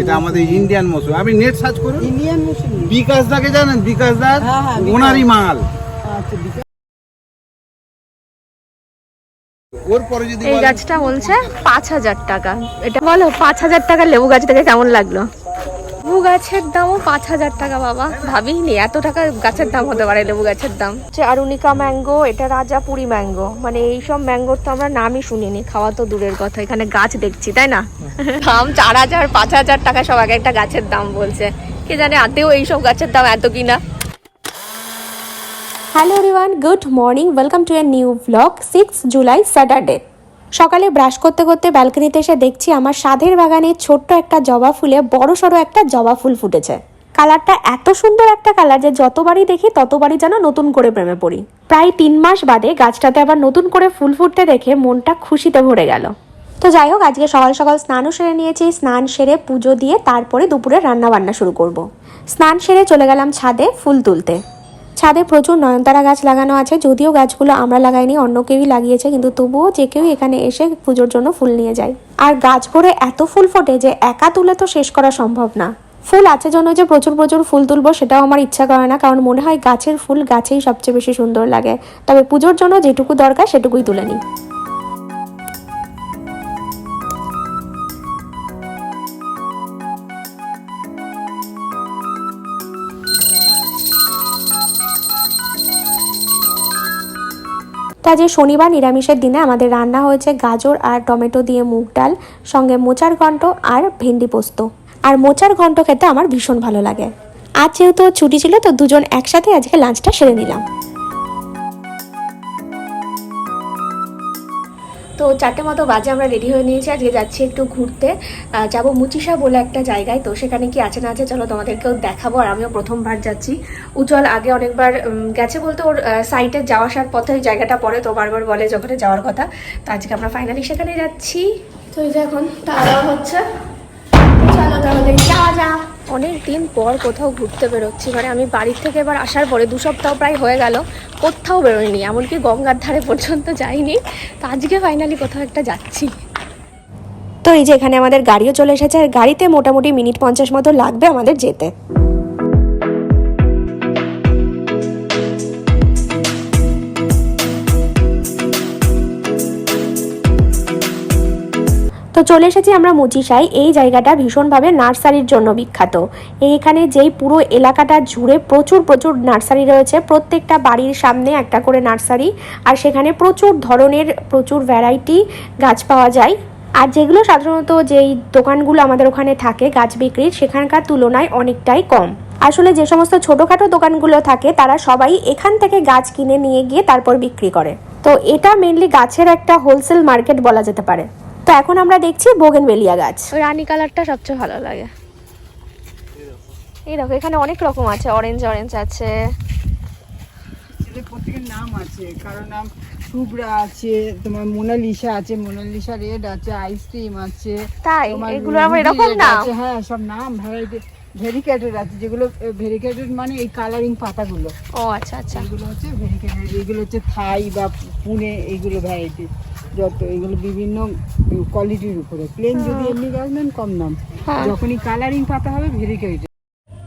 এটা আমাদের ইন্ডিয়ান মৌসুমি। আপনি নেট সার্চ করুন। ইন্ডিয়ান বিকাশ দাকে জানেন? বিকাশ দা হ্যাঁ, হ্যাঁ, ওনারই মাল। আচ্ছা ওর পরে যদি এই গাছটা বলছে পাঁচ হাজার টাকা। এটা বলো পাঁচ হাজার টাকা লেবু গাছটাকে থেকে কেমন লাগল? গাছের দামও পাঁচ হাজার টাকা বাবা। ভাবিনি এত টাকা গাছের দাম হতে পারে লেবু গাছের দাম আরুনিকা ম্যাঙ্গো এটা রাজাপুরি ম্যাঙ্গো। মানে এইসব ম্যাঙ্গোর তো আমরা নামই শুনিনি খাওয়া তো দূরের কথা এখানে গাছ দেখছি তাই না? দাম চার হাজার পাঁচ হাজার টাকা সব এক একটা গাছের দাম বলছে। কে জানে আতেও এইসব গাছের দাম এত কিনা। Hello everyone good morning welcome to a new blog six July Saturday সকালে ব্রাশ করতে করতে ব্যালকনিতে এসে দেখছি আমার সাধের বাগানে ছোট্ট একটা জবা ফুলে বড় সড়ো একটা জবা ফুল ফুটেছে। কালারটা এত সুন্দর একটা কালার যে যতবারই দেখি ততবারই যেন নতুন করে প্রেমে পড়ি। প্রায় তিন মাস বাদে গাছটাতে আবার নতুন করে ফুল ফুটতে দেখে মনটা খুশিতে ভরে গেল। তো যাই হোক, আজকে সকাল সকাল স্নানও সেরে নিয়েছি। স্নান সেরে পুজো দিয়ে তারপরে দুপুরে রান্না বান্না শুরু করব। স্নান সেরে চলে গেলাম ছাদে ফুল তুলতে। ছাদে প্রচুর নয়নতারা গাছ লাগানো আছে। যদিও গাছগুলো আমরা লাগাইনি, অন্য কেউই লাগিয়েছে, কিন্তু তবুও যে কেউ এখানে এসে পুজোর জন্য ফুল নিয়ে যায়। আর গাছ ভরে এত ফুল ফোটে যে একা তুলে তো শেষ করা সম্ভব না। ফুল আছে জন্য যে প্রচুর প্রচুর ফুল তুলবো, সেটাও আমার ইচ্ছা করে না, কারণ মনে হয় গাছের ফুল গাছেই সবচেয়ে বেশি সুন্দর লাগে। তবে পুজোর জন্য যেটুকু দরকার সেটুকুই তুলে নিই। তা যে শনিবার নিরামিষের দিনে আমাদের রান্না হয়েছে গাজর আর টমেটো দিয়ে মুগ ডাল, সঙ্গে মোচার ঘন্ট আর ভেন্ডি পোস্ত। আর মোচার ঘন্ট খেতে আমার ভীষণ ভালো লাগে। আজ যেহেতু ছুটি ছিল, তো দুজন একসাথে আজকে লাঞ্চটা সেরে নিলাম। তো চারটে মতো বাজে আমরা রেডি হয়ে নিয়েছি, আজকে যাচ্ছি একটু ঘুরতে। যাব মুচিসা বলে একটা জায়গায়, তো সেখানে কি আছে না আছে চলো তোমাদেরকেও দেখাবো, আর আমিও প্রথমবার যাচ্ছি। উজ্জ্বল আগে অনেকবার গেছে বলতে ওর সাইটে যাওয়া আসার পথে, ওই জায়গাটা পড়ে তো বারবার বলে যে ওখানে যাওয়ার কথা। তো আজকে আমরা ফাইনালি সেখানে যাচ্ছি। তো এই যে এখন দাওয়া হচ্ছে। চলো তাহলে যাওয়া যা অনেক দিন পর কোথাও ঘুরতে বেরোচ্ছি। মানে আমি বাড়ির থেকে এবার আসার পরে দু সপ্তাহ প্রায় হয়ে গেল, কোথাও বেরোয়নি এমনকি গঙ্গার ধারে পর্যন্ত যাইনি। তো আজকে ফাইনালি কোথাও একটা যাচ্ছি। তো এই যে এখানে আমাদের গাড়িও চলে এসেছে, আর গাড়িতে মোটামুটি মিনিট পঞ্চাশ মতো লাগবে আমাদের যেতে। তো চলে এসেছি আমরা মুচিসাই এই জায়গাটা ভীষণভাবে নার্সারির জন্য বিখ্যাত। এইখানে যেই পুরো এলাকাটা জুড়ে প্রচুর প্রচুর নার্সারি রয়েছে। প্রত্যেকটা বাড়ির সামনে একটা করে নার্সারি আর সেখানে প্রচুর ধরনের, প্রচুর ভ্যারাইটি গাছ পাওয়া যায়। আর যেগুলো সাধারণত যেই দোকানগুলো আমাদের ওখানে থাকে গাছ বিক্রির, সেখানকার তুলনায় অনেকটাই কম। আসলে যে সমস্ত ছোটোখাটো দোকানগুলো থাকে, তারা সবাই এখান থেকে গাছ কিনে নিয়ে গিয়ে তারপর বিক্রি করে। তো এটা মেনলি গাছের একটা হোলসেল মার্কেট বলা যেতে পারে। তো এখন আমরা দেখছি বোগেনভেলিয়া গাছ। রানী কালারটা সবচেয়ে ভালো লাগে। এই দেখো এখানে অনেক রকম আছে অরেঞ্জ অরেঞ্জ আছে। এদের প্রত্যেকের নাম আছে কারণ নাম শুভ্রা আছে তোমার মোনালিসা আছে মোনালিসা রেড আছে আইসক্রিম আছে তাই? এগুলো আবার এরকম নাম? আছে, হ্যাঁ সব নাম ভ্যারাইটি ভেরিকেটেড আছে যেগুলো ভেরিকেটেড মানে এই কালারিং পাতাগুলো। ও আচ্ছা আচ্ছা। এগুলো হচ্ছে ভেরিকেটেড এগুলো হচ্ছে থাই বা পুনে এইগুলো ভ্যারাইটি যত এগুলো বিভিন্ন কোয়ালিটির উপরে। প্লেন যদি এমনি গাছ নেন কম দাম। হ্যাঁ। যখনই কালারিং পাতা হবে ভেরিকেটেড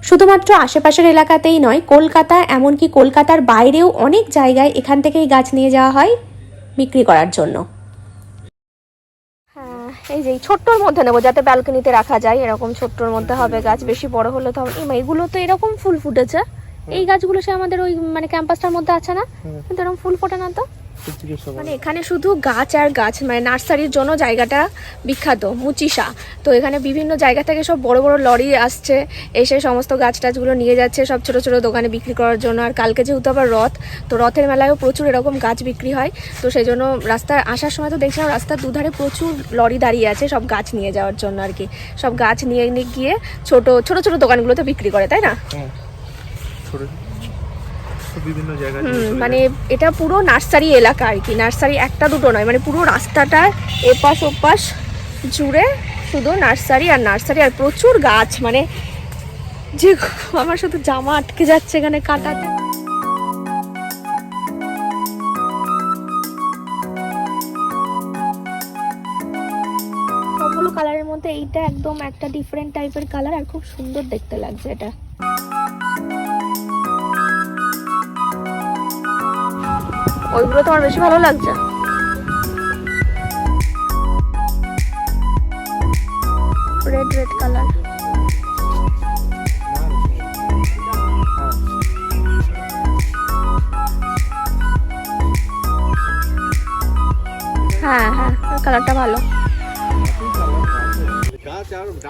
শুধুমাত্র আশেপাশের এলাকাতেই নয় কলকাতা এমনকি কলকাতার বাইরেও অনেক জায়গায় এখান থেকেই গাছ নিয়ে যাওয়া হয় বিক্রি করার জন্য। হ্যাঁ এই যে ছোট্টর মধ্যে নেব যাতে ব্যালকনিতে রাখা যায় এরকম ছোট্টর মধ্যে হবে গাছ বেশি বড় হলে তো হবে- এমা, এগুলো তো এরকম ফুল ফুটেছে। এই গাছগুলো সে আমাদের ওই মানে ক্যাম্পাসটার মধ্যে আছে না? কিন্তু এরকম ফুল ফোটে না তো? মানে এখানে শুধু গাছ আর গাছ মানে নার্সারির জন্য জায়গাটা বিখ্যাত মুচিসা তো এখানে বিভিন্ন জায়গা থেকে সব বড় বড় লরি আসছে এসে সমস্ত গাছ টাছগুলো নিয়ে যাচ্ছে সব ছোট ছোট দোকানে বিক্রি করার জন্য। আর কালকে যেহেতু আবার রথ তো রথের মেলায়ও প্রচুর এরকম গাছ বিক্রি হয়। তো সেই জন্য রাস্তায় আসার সময় তো দেখছিলাম রাস্তার দুধারে প্রচুর লরি দাঁড়িয়ে আছে সব গাছ নিয়ে যাওয়ার জন্য আর কি। সব গাছ নিয়ে নিয়ে গিয়ে ছোট ছোট ছোট দোকানগুলোতে বিক্রি করে তাই না? ছোট তো বিভিন্ন মানে এটা পুরো নার্সারি এলাকা আর কি। নার্সারি একটা দুটো নয় মানে পুরো রাস্তাটা এপাশ ওপাশ জুড়ে শুধু নার্সারি আর নার্সারি আর প্রচুর গাছ মানে যে আমার শুধু জামা আটকে যাচ্ছে এখানে কাটাতে কালারের মধ্যে এইটা একদম একটা ডিফারেন্ট টাইপের কালার আর খুব সুন্দর দেখতে লাগছে এটা। ওইগুলো তোমার বেশি ভালো লাগছে? রেড রেড কালার হ্যাঁ হ্যাঁ কালারটা ভালো।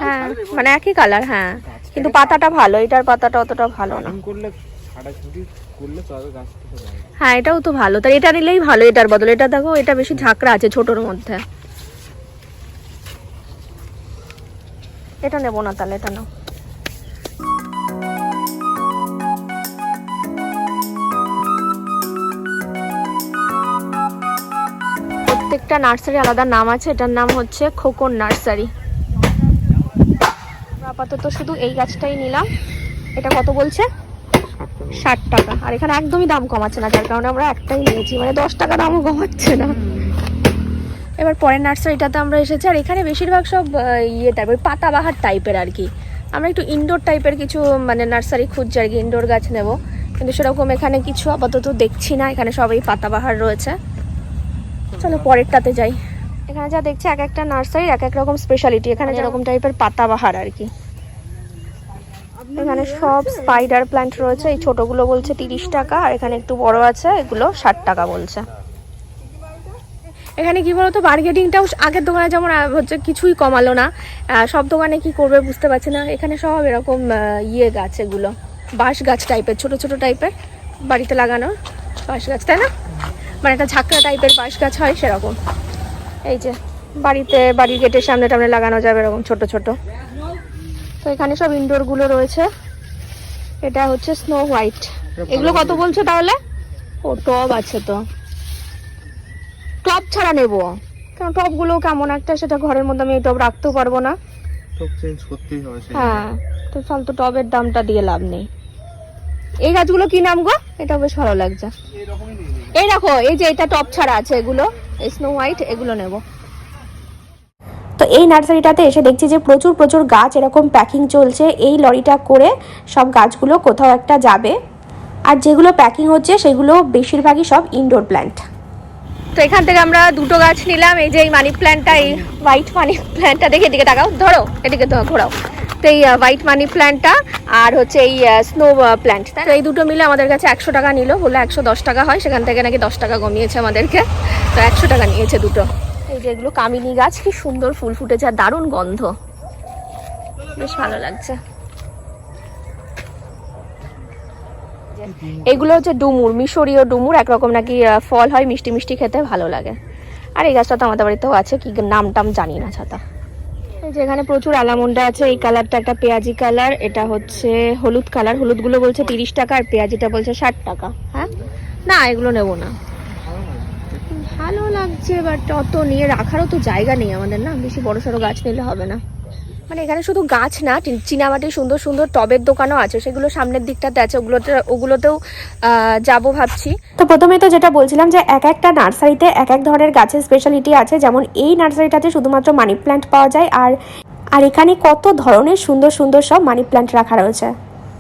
হ্যাঁ মানে একই কালার হ্যাঁ। কিন্তু পাতাটা ভালো, এটার পাতাটা অতটা ভালো না। হ্যাঁ এটাও তো ভালো। তাই এটা নিলেই ভালো, এটার বদলে। এটা দেখো, এটা বেশি ঝাঁকড়া আছে ছোটর মধ্যে। এটা নেব না তাহলে, এটা নাও। প্রত্যেকটা নার্সারি আলাদা নাম আছে, এটার নাম হচ্ছে খোকন নার্সারি। আপাতত শুধু এই গাছটাই নিলাম। এটা কত বলছে? ষাট টাকা। আর এখানে একদমই দাম কমাচ্ছে না যার কারণে আমরা একটাই নিয়েছি। মানে দশ টাকা দামও কমাচ্ছে না। এবার পরের নার্সারিটাতে আমরা এসেছি আর এখানে বেশিরভাগ সব ইয়ে টাইপের পাতাবাহার টাইপের আর কি। আমরা একটু ইনডোর টাইপের কিছু মানে নার্সারি খুঁজছি আর কি ইনডোর গাছ নেব। কিন্তু সেরকম এখানে কিছু আপাতত দেখছি না এখানে সবই পাতাবাহার রয়েছে। চলো পরেরটাতে যাই। এখানে যা দেখছি এক একটা নার্সারির এক এক রকম স্পেশালিটি এখানে যেরকম টাইপের পাতাবাহার আর কি। এখানে সব স্পাইডার প্ল্যান্ট রয়েছে। এই ছোটগুলো বলছে তিরিশ টাকা, আর এখানে একটু বড় আছে, এগুলো ষাট টাকা বলছে। এখানে কি বলতো বার্গেটিংটাও আগের দোকানে যেমন হচ্ছে কিছুই কমালো না। সব দোকানে কি করবে বুঝতে পারছি না। এখানে সব এরকম ইয়ে গাছ এগুলো, বাঁশ গাছ টাইপের ছোট ছোট টাইপের বাড়িতে লাগানো বাঁশ গাছ, তাই না? মানে একটা ঝাঁকড়া টাইপের বাঁশ গাছ হয় সেরকম। এই যে, বাড়িতে, বাড়ির গেটের সামনে টামনে লাগানো যাবে এরকম ছোট ছোট। তো এখানে সব ইনডোরগুলো রয়েছে। এটা হচ্ছে স্নো হোয়াইট এগুলো কত বলছো তাহলে? ও টব আছে তো। টব ছাড়া নেব। কারণ টবগুলো কেমন একটা সেটা ঘরের মধ্যে আমি টব রাখতেও পারব না। তো চেঞ্জ করতেই হবে হ্যাঁ তো ফালতু টবের দামটা দিয়ে লাভ নেই। এই গাছগুলো কি নাম গো? এটা বেশ ভালো লাগছে। এই দেখো এই যে এটা টপ ছাড়া আছে এগুলো। স্নো হোয়াইট এগুলো নেব। তো এই নার্সারিটাতে এসে দেখছি যে প্রচুর প্রচুর গাছ এরকম প্যাকিং চলছে। এই লরিটা করে সব গাছগুলো কোথাও একটা যাবে। আর যেগুলো প্যাকিং হচ্ছে সেগুলো বেশিরভাগই সব ইনডোর প্ল্যান্ট তো এখান থেকে আমরা দুটো গাছ নিলাম, এই যে এই মানি প্ল্যান্টটা এই হোয়াইট মানি প্ল্যান্টটা দেখে এদিকে তাকাও, ধরো, এদিকে ঘোরাও। তো এই হোয়াইট মানি প্ল্যান্টটা আর হচ্ছে এই স্নো প্ল্যান্ট তো এই দুটো মিলে আমাদের কাছে একশো টাকা নিল, বলল একশো দশ টাকা হয়, সেখান থেকে নাকি দশ টাকা কমিয়েছে আমাদেরকে। তো একশো টাকা নিয়েছে দুটো। যে এগুলো কামিনী গাছ, কি সুন্দর ফুল ফুটেছে আর দারুণ গন্ধ। বেশ ভালো লাগছে। এগুলো হচ্ছে ডুমুর, মিশরীয় ডুমুর, একরকম নাকি ফল হয়, মিষ্টি মিষ্টি খেতে ভালো লাগে। আর এই গাছটা তো আমাদের বাড়িতেও আছে, কি নাম টাম জানি না ছাতা। এই যে এখানে প্রচুর আলামন্ডা আছে, এই কালারটা একটা পেঁয়াজি কালার, এটা হচ্ছে হলুদ কালার, হলুদগুলো বলছে তিরিশ টাকা আর পেঁয়াজিটা বলছে ষাট টাকা। হ্যাঁ? না, এগুলো নেব না। ভালো লাগছে বাট অত নিয়ে রাখারও তো জায়গা নেই আমাদের না? বেশি বড় সড়ো গাছ নিলে হবে না। মানে এখানে শুধু গাছ না চীনামাটির সুন্দর সুন্দর টবের দোকানও আছে সেগুলো সামনের দিকটাতে আছে ওগুলোতে ওগুলোতেও যাব ভাবছি। তো প্রথমে তো যেটা বলছিলাম যে এক একটা নার্সারিতে এক এক ধরনের গাছের স্পেশালিটি আছে যেমন এই নার্সারিটাতে শুধুমাত্র মানি প্ল্যান্ট পাওয়া যায় আর আর এখানে কত ধরনের সুন্দর সুন্দর সব মানি প্ল্যান্ট রাখা রয়েছে?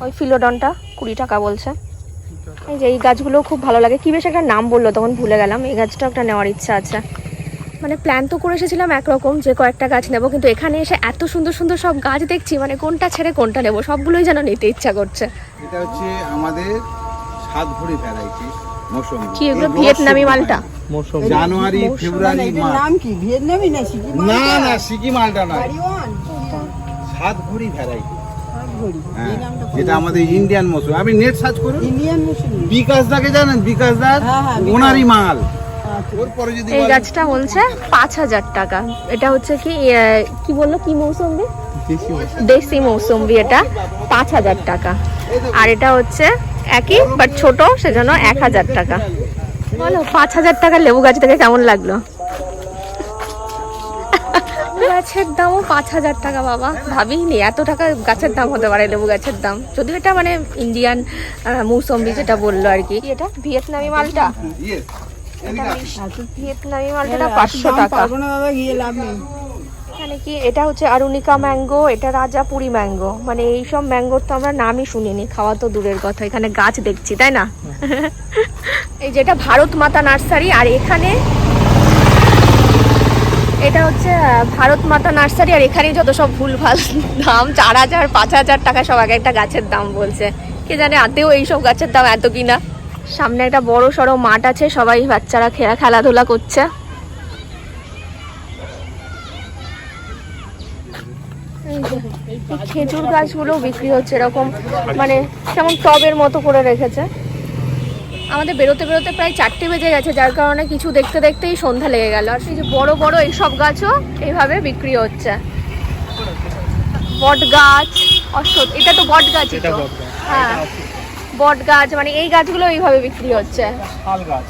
ওই ফিলোডনটা কুড়ি টাকা বলছে। এই যে এই গাছগুলো খুব ভালো লাগে। কি বেশ একটা নাম বলল তখন ভুলে গেলাম। এই গাছটাও একটা নেওয়ার ইচ্ছা আছে। মানে প্ল্যান তো করে এসেছিলাম একরকম যে কয়েকটা গাছ নেব কিন্তু এখানে এসে এত সুন্দর সুন্দর সব গাছ দেখছি মানে কোনটা ছেড়ে কোনটা নেব সবগুলোই যেন নিতে ইচ্ছা করছে। এটা হচ্ছে আমাদের সাত ভরি ভ্যারাইটি মৌসুম। কি এগুলো ভিয়েতনামি মালটা? মৌসুম। জানুয়ারি ফেব্রুয়ারি নাম কি? ভিয়েতনামি না সিকিম না না সিকি মালটা নয়। তাইওয়ান সাত ভরি ভ্যারাইটি। হ্যাঁ এই যেটা আমাদের ইন্ডিয়ান মৌসুম আপনি নেট সার্চ করুন। ইন্ডিয়ান মুসলিম বিকাশ দাকে জানেন? বিকাশ দাস হ্যাঁ, হ্যাঁ। ওনারই মাল। আচ্ছা। এই গাছটা বলছে পাঁচ হাজার টাকা। এটা হচ্ছে কি কি বলল? কি মৌসুমি দেশি মৌসুম্বি এটা। পাঁচ হাজার টাকা। আর এটা হচ্ছে একই বাট ছোট সেজন্য এক হাজার টাকা। বলো পাঁচ হাজার টাকা লেবু গাছ থেকে কেমন লাগল? গাছের দামও পাঁচ হাজার টাকা বাবা। ভাবিনি এত টাকা গাছের দাম হতে পারে লেবু গাছের দাম। যদিও এটা মানে ইন্ডিয়ান মৌসম্বি যেটা বলল আর কি। এটা ভিয়েতনামি মালটা। ভিয়েতনামি মালটা পাঁচশো টাকা। এখানে কি এটা হচ্ছে আরুনিকা ম্যাঙ্গো এটা রাজাপুরি ম্যাঙ্গো। মানে এইসব ম্যাঙ্গোর তো আমরা নামই শুনিনি খাওয়া তো দূরের কথা এখানে গাছ দেখছি তাই না? এই যেটা ভারত মাতা নার্সারি আর এখানে এটা হচ্ছে ভারত মাতা নার্সারি, আর এখানে যত সব ভুলভাল দাম, চার হাজার, পাঁচ হাজার টাকা সব এক একটা গাছের দাম বলছে। কে জানে আতেও এইসব গাছের দাম এত কিনা? সামনে একটা বড় সড়ো মাঠ আছে, সবাই বাচ্চারা খেলা খেলাধুলা করছে। খেজুর গাছগুলো বিক্রি হচ্ছে এরকম মানে কেমন টবের মতো করে রেখেছে। আমাদের বেরোতে বেরোতে প্রায় চারটে বেজে গেছে যার কারণে কিছু দেখতে দেখতেই সন্ধ্যা লেগে গেল। আর এই যে বড় বড় এইসব গাছও এইভাবে বিক্রি হচ্ছে। বট গাছ অশ্বত্থ এটা তো বট গাছই এটা তো? গাছ। হ্যাঁ। বট গাছ মানে এই গাছগুলো এইভাবে বিক্রি হচ্ছে। শাল গাছ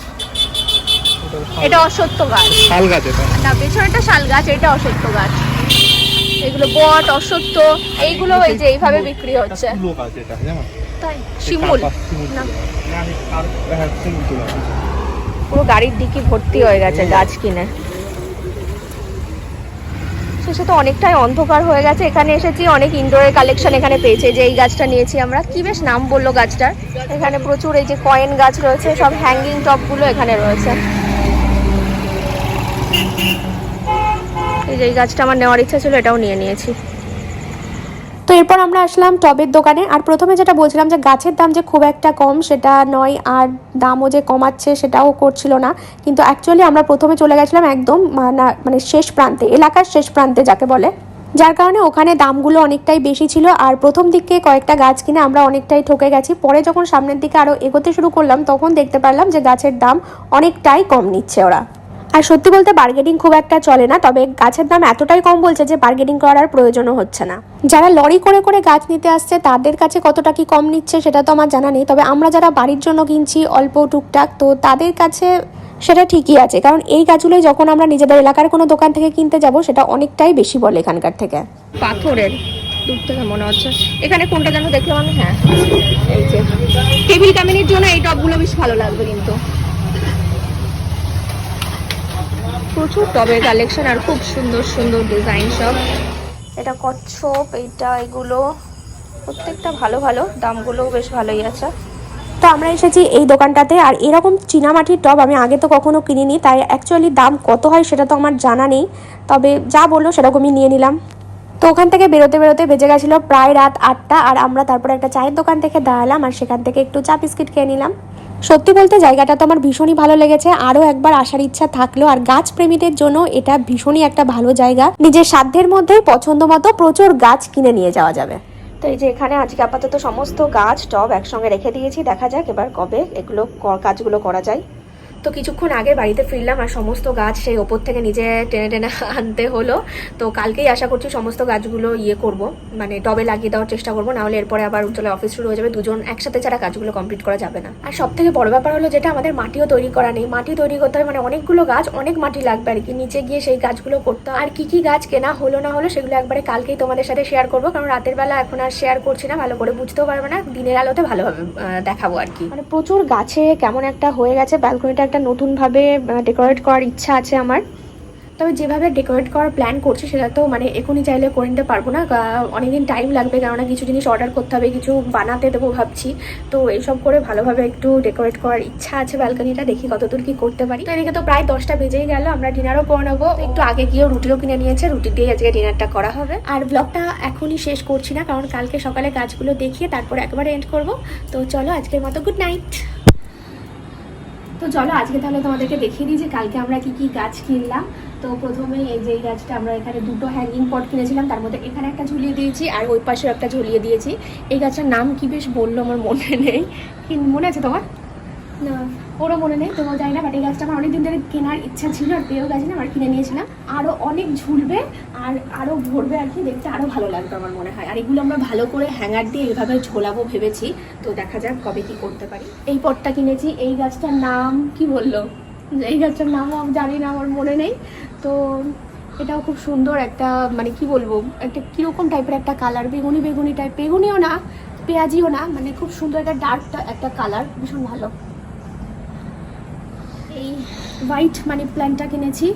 এটা অশ্বত্থ গাছ। শাল গাছ এটা। না পেছনেটা শাল গাছ এটা অশ্বত্থ গাছ। এগুলো বট অশ্বত্থ এইগুলো এই যে এইভাবে বিক্রি হচ্ছে। শিমুল? না। পুরো গাড়ির দিকে ভর্তি হয়ে গেছে গাছ কিনে। শেষে তো অনেকটাই অন্ধকার হয়ে গেছে। এখানে এসেছি অনেক ইনডোরের কালেকশন এখানে পেয়েছে। যে এই গাছটা নিয়েছি আমরা। কি বেশ নাম বলল গাছটার? এখানে প্রচুর এই যে কয়েন গাছ রয়েছে সব হ্যাঙ্গিং টপগুলো এখানে রয়েছে। এই যে এই গাছটা আমার নেওয়ার ইচ্ছা ছিল এটাও নিয়ে নিয়েছি। এরপর আমরা আসলাম টবের দোকানে। আর প্রথমে যেটা বলছিলাম যে গাছের দাম যে খুব একটা কম, সেটা নয়, আর দামও যে কমাচ্ছে সেটাও করছিল না। কিন্তু অ্যাকচুয়ালি আমরা প্রথমে চলে গেছিলাম একদম না মানে শেষ প্রান্তে, এলাকার শেষ প্রান্তে যাকে বলে। যার কারণে ওখানে দামগুলো অনেকটাই বেশি ছিল, আর প্রথম দিকে কয়েকটা গাছ কিনে আমরা অনেকটাই ঠকে গেছি। পরে যখন সামনের দিকে আরও এগোতে শুরু করলাম, তখন দেখতে পারলাম যে গাছের দাম অনেকটাই কম নিচ্ছে ওরা। আর সত্যি বলতে বার্গেনিং খুব একটা চলে না, তবে গাছের দাম এতটাই কম বলছে যে বার্গেনিং করার প্রয়োজনও হচ্ছে না। যারা লরি করে করে গাছ নিতে আসছে, তাদের কাছে কতটা কি কম নিচ্ছে সেটা তো আমার জানা নেই, তবে আমরা যারা বাড়ির জন্য কিনছি অল্প টুকটাক, তো তাদের কাছে সেটা ঠিকই আছে, কারণ এই গাছগুলোই যখন আমরা নিজেদের এলাকার কোনো দোকান থেকে কিনতে যাব, সেটা অনেকটাই বেশি বলে এখানকার থেকে। পাথরের মনে হচ্ছে। এখানে কোনটা যেন দেখলাম আমি? হ্যাঁ। টেবিল কামিনের জন্য এই টবগুলো বেশ ভালো লাগবে কিন্তু। প্রচুর টবের কালেকশন আর খুব সুন্দর সুন্দর ডিজাইন সব। এটা কচ্ছপ এইটা এগুলো প্রত্যেকটা ভালো ভালো দামগুলোও বেশ ভালোই আছে। তো আমরা এসেছি এই দোকানটাতে আর এরকম চীনামাটির টব আমি আগে তো কখনো কিনিনি তাই অ্যাকচুয়ালি দাম কত হয় সেটা তো আমার জানা নেই। তবে যা বলল সেরকমই নিয়ে নিলাম। তো ওখান থেকে বেরোতে বেরোতে বেজে গেছিল প্রায় রাত আটটা, আর আমরা তারপরে একটা চায়ের দোকান থেকে দাঁড়ালাম, আর সেখান থেকে একটু চা বিস্কিট খেয়ে নিলাম। সত্যি বলতে জায়গাটা তো আমার ভীষণই ভালো লেগেছে, আরও একবার আসার ইচ্ছা থাকল, আর গাছ প্রেমীদের জন্য এটা ভীষণই একটা ভালো জায়গা। নিজের সাধ্যের মধ্যেই পছন্দ মতো প্রচুর গাছ কিনে নিয়ে যাওয়া যাবে। তো এই যে এখানে আজকে আপাতত সমস্ত গাছ টব একসঙ্গে রেখে দিয়েছি, দেখা যাক এবার কবে এগুলো কাজগুলো করা যায়। তো কিছুক্ষণ আগে বাড়িতে ফিরলাম আর সমস্ত গাছ সেই ওপর থেকে নিজে টেনে টেনে আনতে হলো। তো কালকেই আশা করছি সমস্ত গাছগুলো ইয়ে করব মানে টবে লাগিয়ে দেওয়ার চেষ্টা করব, নাহলে এরপরে আবার চলে অফিস শুরু হয়ে যাবে। দুজন একসাথে ছাড়া গাছগুলো কমপ্লিট করা যাবে না। আর সব থেকে বড় ব্যাপার হলো যেটা, আমাদের মাটিও তৈরি করা নেই। মাটি তৈরি করতে হয় মানে অনেকগুলো গাছ, অনেক মাটি লাগবে আর কি। নিচে গিয়ে সেই গাছগুলো করতে আর কি কি গাছ কেনা হলো না হলো সেগুলো একবারে কালকেই তোমাদের সাথে শেয়ার করব, কারণ রাতের বেলা এখন আর শেয়ার করছি না, ভালো করে বুঝতেও পারবে না। দিনের আলোতে ভালোভাবে দেখাবো আর কি। মানে প্রচুর গাছে কেমন একটা হয়ে গেছে ব্যালকনিটা একটা নতুনভাবে ডেকোরেট করার ইচ্ছা আছে আমার। তবে যেভাবে ডেকোরেট করার প্ল্যান করছি, সেটা তো মানে এখনই চাইলে করে নিতে পারব না। অনেকদিন টাইম লাগবে, কেননা কিছু জিনিস অর্ডার করতে হবে, কিছু বানাতে দেবো ভাবছি। তো এইসব করে ভালোভাবে একটু ডেকোরেট করার ইচ্ছা আছে ব্যালকনিটা দেখি কতদূর কি করতে পারি। তো এদিকে তো প্রায় দশটা বেজেই গেল, আমরা ডিনারও করে নেব। একটু আগে গিয়েও রুটিও কিনে নিয়েছে, রুটি দিয়ে আজকে ডিনারটা করা হবে। আর ব্লগটা এখনই শেষ করছি না, কারণ কালকে সকালে কাজগুলো দেখিয়ে তারপরে একবারে এন্ড করব। তো চলো, আজকের মতো গুড নাইট তো চলো, আজকে তাহলে তোমাদেরকে দেখিয়ে দিই যে কালকে আমরা কি কি গাছ কিনলাম। তো প্রথমে এই যে গাছটা আমরা এখানে দুটো হ্যাঙ্গিং পট কিনেছিলাম, তার মধ্যে এখানে একটা ঝুলিয়ে দিয়েছি আর ওই পাশেও একটা ঝুলিয়ে দিয়েছি। এই গাছটার নাম কি বেশ বলল আমার মনে নেই। মনে আছে তোমার? ওরও মনে নেই তোমার জানি না বাট এই গাছটা আমার অনেকদিন ধরে কেনার ইচ্ছা ছিল, আর পেয়েও গেছে না আমার কিনে নিয়েছিলাম। আরও অনেক ঝুলবে আর আরও ভরবে আর কি, দেখতে আরও ভালো লাগবে আমার মনে হয়। আর এগুলো আমরা ভালো করে হ্যাঙ্গার দিয়ে এইভাবে ঝোলাবো ভেবেছি, তো দেখা যাক কবে কি করতে পারি। এই পটটা কিনেছি, এই গাছটার নাম কি বলল? এই গাছটার নামও আমি জানি না, আমার মনে নেই। তো এটাও খুব সুন্দর একটা মানে কি বলব, একটা কীরকম টাইপের একটা কালার বেগুনি বেগুনি টাইপ বেগুনিও না, পেঁয়াজিও না মানে খুব সুন্দর একটা ডার্ক একটা কালার ভীষণ ভালো। এই হোয়াইট মানি প্ল্যান্টটা কিনেছি।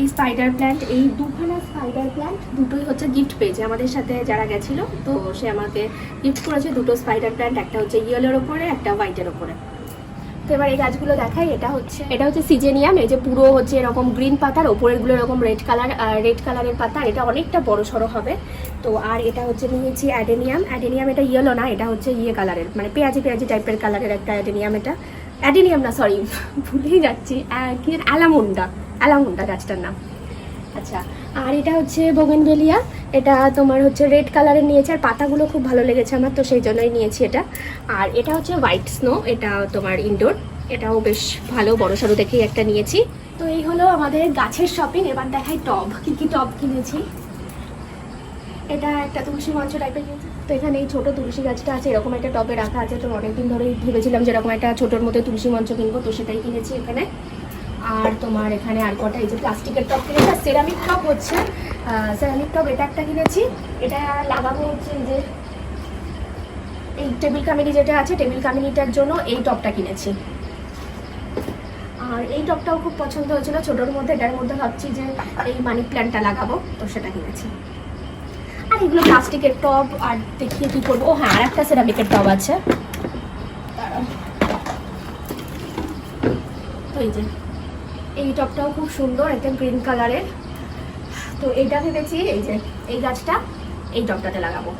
এই স্পাইডার প্ল্যান্ট এই দুখানা স্পাইডার প্ল্যান্ট দুটোই হচ্ছে গিফট পেয়েছে আমাদের সাথে যারা গেছিল, তো সে আমাকে গিফট করেছে দুটো স্পাইডার প্ল্যান্ট একটা হচ্ছে ইয়েলোর ওপরে, একটা হোয়াইটের ওপরে। তো এবার এই গাছগুলো দেখাই, এটা হচ্ছে এটা হচ্ছে সিজেনিয়াম এই যে পুরো হচ্ছে এরকম গ্রিন পাতার, ওপরেরগুলো এরকম রেড কালার রেড কালারের পাতা এটা অনেকটা বড় সড়ো হবে। তো আর এটা হচ্ছে নিয়েছি অ্যাডেনিয়াম অ্যাডেনিয়াম এটা ইয়েলো না, এটা হচ্ছে ইয়ে কালারের মানে পেঁয়াজি পেঁয়াজি টাইপের কালারের একটা অ্যাডেনিয়াম এটা। অ্যাডেনিয়াম না সরি ভুলেই যাচ্ছি। অ্যালামুন্ডা অ্যালামুন্ডা গাছটার নাম। আচ্ছা আর এটা হচ্ছে বোগেনভেলিয়া। এটা তোমার হচ্ছে রেড কালারের নিয়েছে, আর পাতাগুলো খুব ভালো লেগেছে আমার, তো সেই জন্যই নিয়েছি এটা। আর এটা হচ্ছে হোয়াইট স্নো, এটা তোমার ইনডোর। এটাও বেশ ভালো, বড় সড়ো দেখেই একটা নিয়েছি। তো এই হলো আমাদের গাছের শপিং, এবার দেখাই টব। কি কি টব কিনেছি? এটা একটা তুলসী মঞ্চ টাইপের কিনেছি তো এখানে এই ছোট তুলসী গাছটা আছে, এরকম একটা টবে রাখা আছে। তো অনেকদিন ধরেই ভেবেছিলাম যে এরকম একটা ছোটোর মধ্যে তুলসী মঞ্চ কিনবো, তো সেটাই কিনেছি এখানে। আর তোমার এখানে আর কটা এই যে প্লাস্টিকের টব কিনেছি, আর সেরামিক টপ হচ্ছে সেরামিক টব এটা একটা কিনেছি। এটা লাগাবো হচ্ছে যে, এই টেবিল কামিনি যেটা আছে, টেবিল কামিনিটার জন্য এই টবটা কিনেছি। আর এই টবটাও খুব পছন্দ হয়েছিল ছোটোর মধ্যে, এটার মধ্যে ভাবছি যে এই মানি প্ল্যান্টটা লাগাবো, তো সেটা কিনেছি। এগুলো প্লাস্টিকের টব আর দেখিয়ে কি করব? ও হ্যাঁ আর একটা সেরামিকের টব আছে। তো এই যে, এই টবটাও খুব সুন্দর, একটা গ্রিন কালারের। তো এইটা ভেবেছি, এই যে, এই গাছটা এই টবটাতে লাগাবো।